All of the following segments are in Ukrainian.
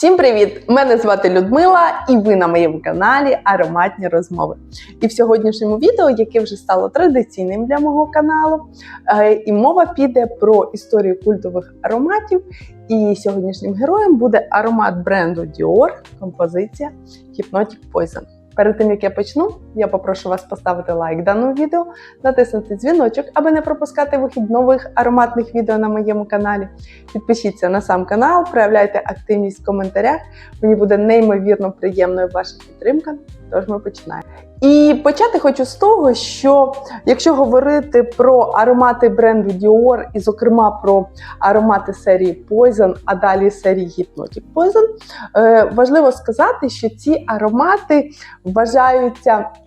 Всім привіт! Мене звати Людмила, і ви на моєму каналі Ароматні розмови. І в сьогоднішньому відео, яке вже стало традиційним для мого каналу, е, і мова піде про історію культових ароматів. І сьогоднішнім героєм буде аромат бренду Dior, композиція Hypnotic Poison. Перед тим як я почну, я попрошу вас поставити лайк даному відео, натиснути дзвіночок, аби не пропускати вихід нових ароматних відео на моєму каналі. Підпишіться на сам канал, проявляйте активність в коментарях. Мені буде неймовірно приємною ваша підтримка. Тож ми починаємо. І почати хочу з того, що якщо говорити про аромати бренду Dior, і, зокрема, про аромати серії Poison, а далі серії Hypnotic Poison, е, важливо сказати, що ці аромати вважаються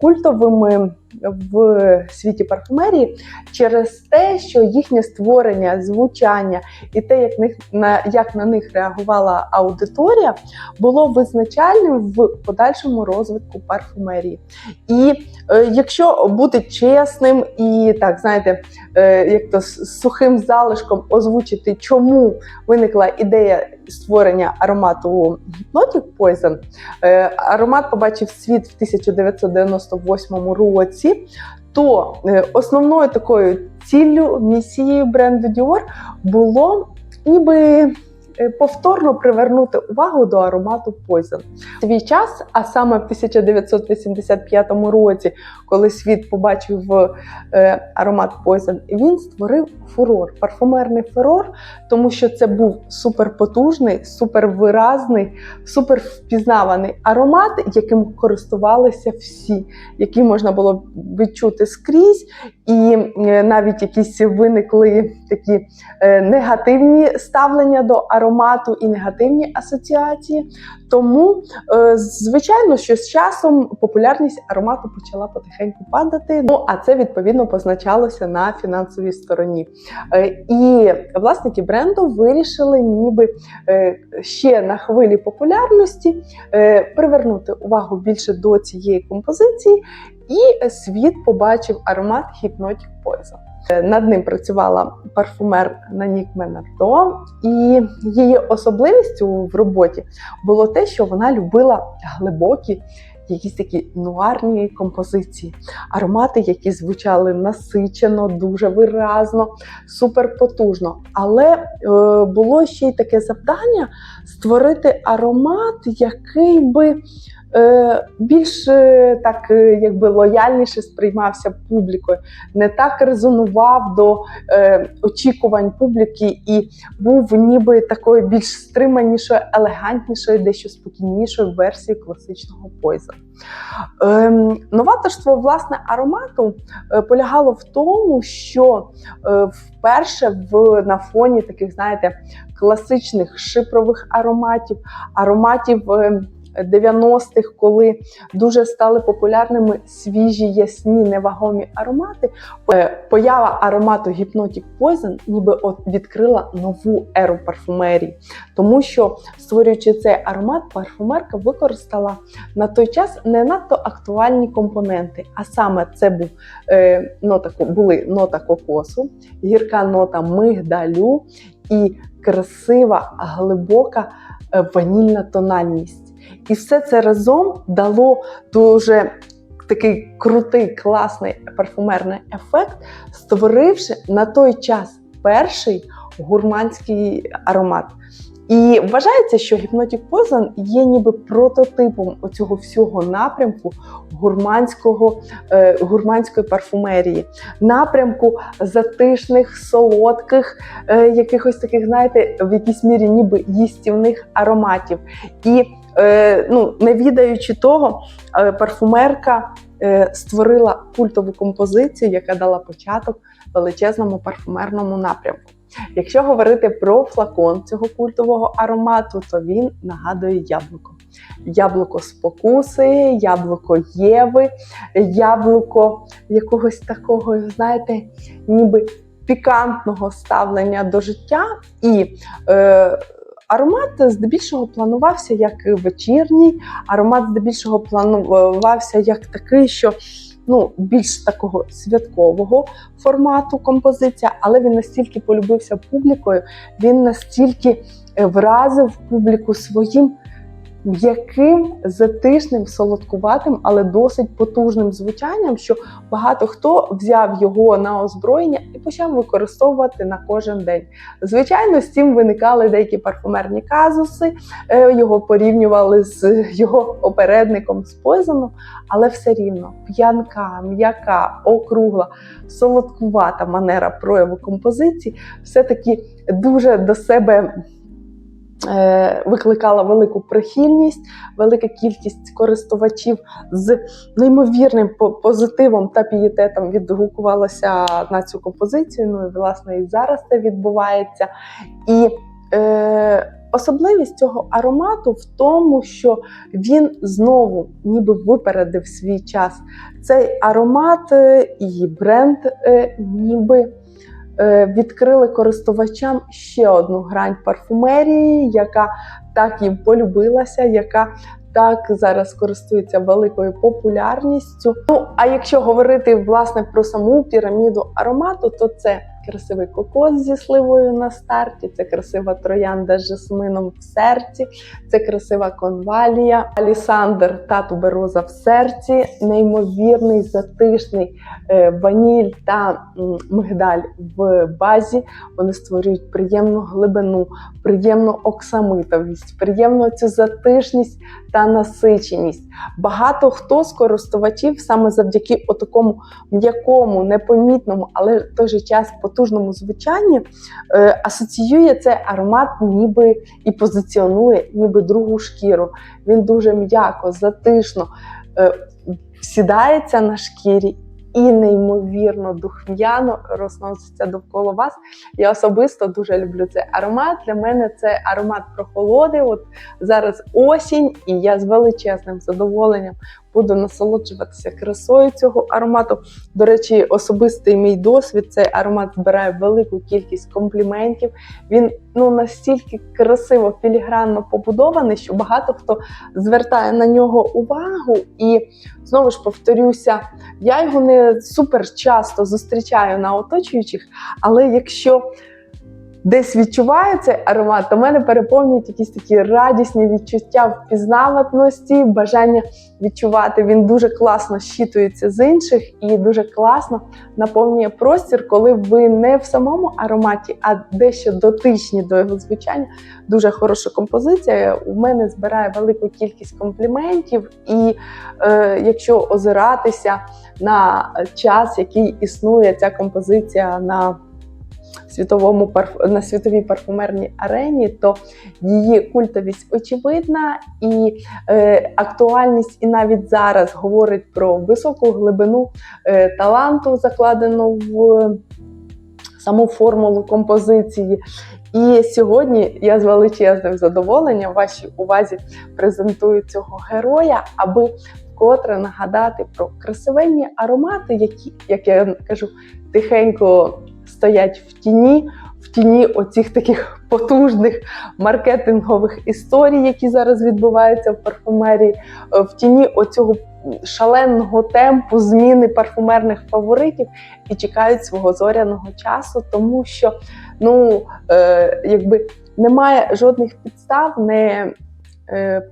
культовими в світі парфумерії через те, що їхнє створення, звучання і те, як них на як на них реагувала аудиторія, було визначальним в подальшому розвитку парфумерії. І е, якщо бути чесним і так знаєте, е, як то з сухим залишком озвучити, чому виникла ідея створення аромату Hypnotic Poison, е, аромат побачив світ в 1998 році. То е, основною такою ціллю місією бренду Dior було ніби повторно привернути увагу до аромату Poison. Свій час, а саме в 1985 році, коли світ побачив е, аромат Poison, він створив фурор, парфумерний фурор, тому що це був суперпотужний, супервиразний, супервпізнаваний аромат, яким користувалися всі, який можна було відчути скрізь, і е, навіть якісь виникли такі е, негативні ставлення до аромату і негативні асоціації. Тому, е, звичайно, що з часом популярність аромату почала потихеньку падати. Ну а це відповідно позначалося на фінансовій стороні. І власники бренду вирішили, ніби ще на хвилі популярності привернути увагу більше до цієї композиції, і світ побачив аромат Hypnotic Poison. Е, Над ним працювала парфумер Нанік Менардо, і її особливістю в роботі було те, що вона любила глибокі. Якісь такі нуарні композиції, аромати, які звучали насичено, дуже виразно, суперпотужно. Але е, було ще й таке завдання створити аромат, який би більш е, так е, якби лояльніше сприймався публікою, не так резонував до е, очікувань публіки і був ніби такою більш стриманішою, елегантнішою, дещо спокійнішою версією класичного Poison. Ем, новаторство власне аромату е, полягало в тому, що е, вперше в на фоні таких, знаєте, класичних шипрових ароматів, ароматів. Е, 90-х, коли дуже стали популярними свіжі, ясні, невагомі аромати, е, поява аромату Hypnotic Poison ніби от відкрила нову еру парфумерії. Тому що, створюючи цей аромат, парфумерка використала на той час не надто актуальні компоненти. А саме це був е, нота, були нота кокосу, гірка нота мигдалю і красива, глибока е, ванільна тональність. І все це разом дало дуже такий крутий, класний парфумерний ефект, створивши на той час перший гурманський аромат. І вважається, що Hypnotic Poison є ніби прототипом оцього всього напрямку гурманського, е, гурманської парфумерії, напрямку затишних, солодких, е, якихось таких, знаєте, в якійсь мірі ніби їстівних ароматів. І ну, не відаючи того, е, парфумерка е, створила культову композицію, яка дала початок величезному парфумерному напрямку. Якщо говорити про флакон цього культового аромату, то він нагадує яблуко. Яблуко спокуси, яблуко Єви, яблуко якогось такого, знаєте, ніби пікантного ставлення до життя. І е, аромат здебільшого планувався як вечірній, аромат здебільшого планувався як такий, що ну, більш такого святкового формату композиція, але він настільки полюбився публікою, він настільки е, вразив публіку своїм м'яким, затишним, солодкуватим, але досить потужним звучанням, що багато хто взяв його на озброєння і почав використовувати на кожен день. Звичайно, з цим виникали деякі парфумерні казуси, е, його порівнювали з його опередником з Poison, але все рівно п'янка, м'яка, округла, солодкувата манера прояву композиції все-таки дуже до себе. Е, Викликала велику прихильність, велика кількість користувачів з неймовірним по- позитивом та пієтетом відгукувалася на цю композицію. Ну і власне і зараз це відбувається. І е, особливість цього аромату в тому, що він знову ніби випередив свій час. Цей аромат е, і бренд е, ніби. Е, Відкрили користувачам ще одну грань парфумерії, яка так їм полюбилася, яка так зараз користується великою популярністю. Ну а якщо говорити власне про саму піраміду аромату, то це красивий кокос зі сливою на старті, це красива троянда з жасмином в серці, це красива конвалія, алісандр та тубероза в серці, неймовірний затишний е, ваніль та мигдаль в базі. Вони створюють приємну глибину, приємну оксамитовість, приємну цю затишність та насиченість. Багато хто з користувачів саме завдяки отакому м'якому, непомітному, але в той же час потужному звучанні е, асоціює цей аромат, ніби і позиціонує ніби другу шкіру. Він дуже м'яко, затишно е, сідається на шкірі. І неймовірно духм'яно розноситься довкола вас. Я особисто дуже люблю цей аромат. Для мене це аромат прохолоди. От зараз осінь, і я з величезним задоволенням буду насолоджуватися красою цього аромату. До речі, особистий мій досвід. Цей аромат збирає велику кількість компліментів. Він ну настільки красиво філігранно побудований, що багато хто звертає на нього увагу. І знову ж повторюся, я його не супер часто зустрічаю на оточуючих, але якщо десь відчуваю цей аромат, то мене переповнюють якісь такі радісні відчуття впізнаваності, бажання відчувати. Він дуже класно щитується з інших і дуже класно наповнює простір, коли ви не в самому ароматі, а дещо дотичні до його звучання. Дуже хороша композиція. У мене збирає велику кількість компліментів, і е, якщо озиратися на час, який існує ця композиція на світовому на світовій парфумерній арені, то її культовість очевидна і е, актуальність і навіть зараз говорить про високу глибину е, таланту, закладену в саму формулу композиції. І сьогодні я з величезним задоволенням вашій увазі презентую цього героя, аби вкотре нагадати про красивенні аромати, які, як я кажу, тихенько стоять в тіні, в тіні оцих таких потужних маркетингових історій, які зараз відбуваються в парфумерії, е, в тіні оцього шаленого темпу зміни парфумерних фаворитів і чекають свого зоряного часу, тому що ну, е, якби немає жодних підстав не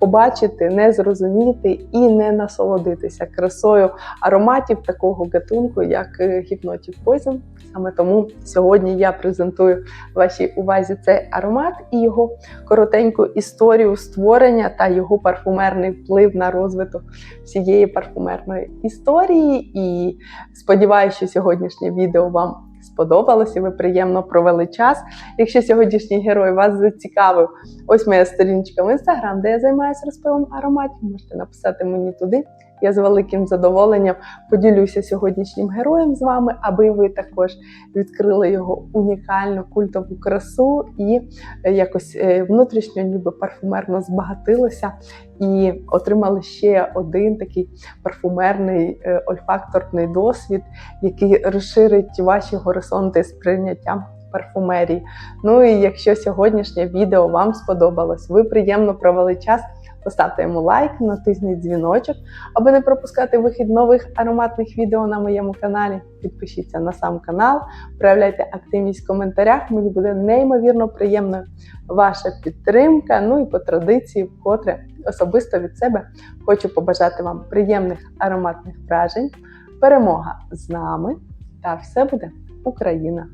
побачити, не зрозуміти і не насолодитися красою ароматів такого гатунку, як е, Hypnotic Саме тому сьогодні я презентую вашій увазі цей аромат і його коротеньку історію створення та його парфумерний вплив на розвиток всієї парфумерної історії. І сподіваюся, що сьогоднішнє відео вам сподобалось і ви приємно провели час. Якщо сьогоднішній герой вас зацікавив, ось моя сторіночка в інстаграм, де я займаюся розпивом ароматів. Можете написати мені туди. Я з великим задоволенням поділюся сьогоднішнім героєм з вами, аби ви також відкрили його унікальну культову красу і е, якось е, внутрішньо, ніби парфумерно збагатилися і отримали ще один такий парфумерний е, ольфакторний досвід, який розширить ваші горизонти сприйняття парфумерії. Ну і якщо сьогоднішнє відео вам сподобалось, ви приємно провели час, поставте йому лайк, натисніть дзвіночок, аби не пропускати вихід нових ароматних відео на моєму каналі. Підпишіться на сам канал, проявляйте активність в коментарях. Мені буде неймовірно приємною ваша підтримка. Ну і по традиції, вкотре особисто від себе хочу побажати вам приємних ароматних вражень. Перемога з нами! Та все буде Україна!